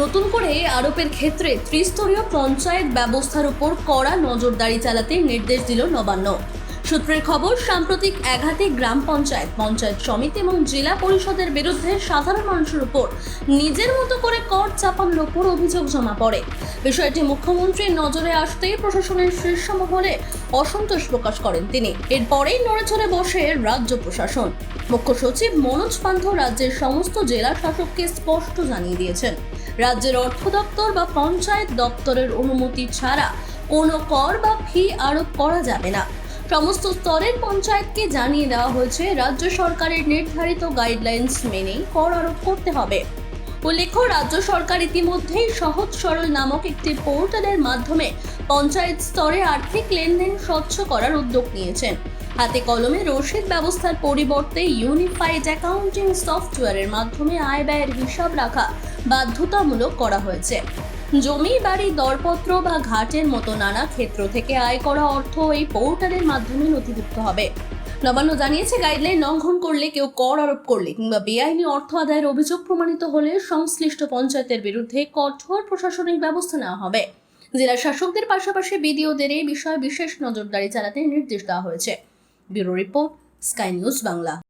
নতুন করে আরোপের ক্ষেত্রে ত্রিস্তরীয় পঞ্চায়েত ব্যবস্থার উপর কড়া নজরদারি চালাতে নির্দেশ দিল নবান্ন। সূত্রের খবর, সাম্প্রতিক একাধিক গ্রাম পঞ্চায়েত পঞ্চায়েত সমিতি এবং জেলা পরিষদের বিরুদ্ধে সাধারণ মানুষের উপর নিজের মতো করে কর চাপানোর উপর অভিযোগ জমা পড়ে। বিষয়টি মুখ্যমন্ত্রীর নজরে আসতেই প্রশাসনের শীর্ষ মহলে অসন্তোষ প্রকাশ করেন তিনি। এরপরেই নড়েচড়ে বসে রাজ্য প্রশাসন। মুখ্য সচিব মনোজ পান্থ রাজ্যের সমস্ত জেলা শাসককে স্পষ্ট জানিয়ে দিয়েছেন, রাজ্যের অর্থ দপ্তর বা পঞ্চায়েত দপ্তরের অনুমতি ছাড়া কোনো কর বা ফি আরোপ করা যাবে না। সমস্ত স্তরের পঞ্চায়েতকে জানিয়ে দেওয়া হয়েছে, রাজ্য সরকারের নির্ধারিত গাইডলাইন্স মেনেই কর আরোপ করতে হবে। উল্লেখ্য, রাজ্য সরকার ইতিমধ্যেই সহজ সরল নামক একটি পোর্টালের মাধ্যমে পঞ্চায়েত স্তরে আর্থিক লেনদেন স্বচ্ছ করার উদ্যোগ নিয়েছেন। হাতে কলমে রসিদ ব্যবস্থার পরিবর্তে ইউনিফাইড অ্যাকাউন্টিং সফটওয়্যারের মাধ্যমে আয় ব্যয়ের হিসাব রাখা বাধ্যতামূলক করা হয়েছে। জমি বাড়ি, দরপত্র বা ঘাটের মতো নানা ক্ষেত্র থেকে আয় করা অর্থ এই পোর্টালের মাধ্যমে নথিভুক্ত হবে। নবান্ন জানিয়েছে, গাইডলাইন লঙ্ঘন করলে কেউ কর আরোপ করলে কিংবা বেআইনি অর্থ আদায়ের অভিযোগ প্রমাণিত হলে সংশ্লিষ্ট পঞ্চায়েতের বিরুদ্ধে কঠোর প্রশাসনিক ব্যবস্থা নেওয়া হবে। জেলা শাসকদের পাশাপাশি বিডিওদের এই বিষয়ে বিশেষ নজরদারি চালাতে নির্দেশ দেওয়া হয়েছে। Bureau report, Sky News Bangla.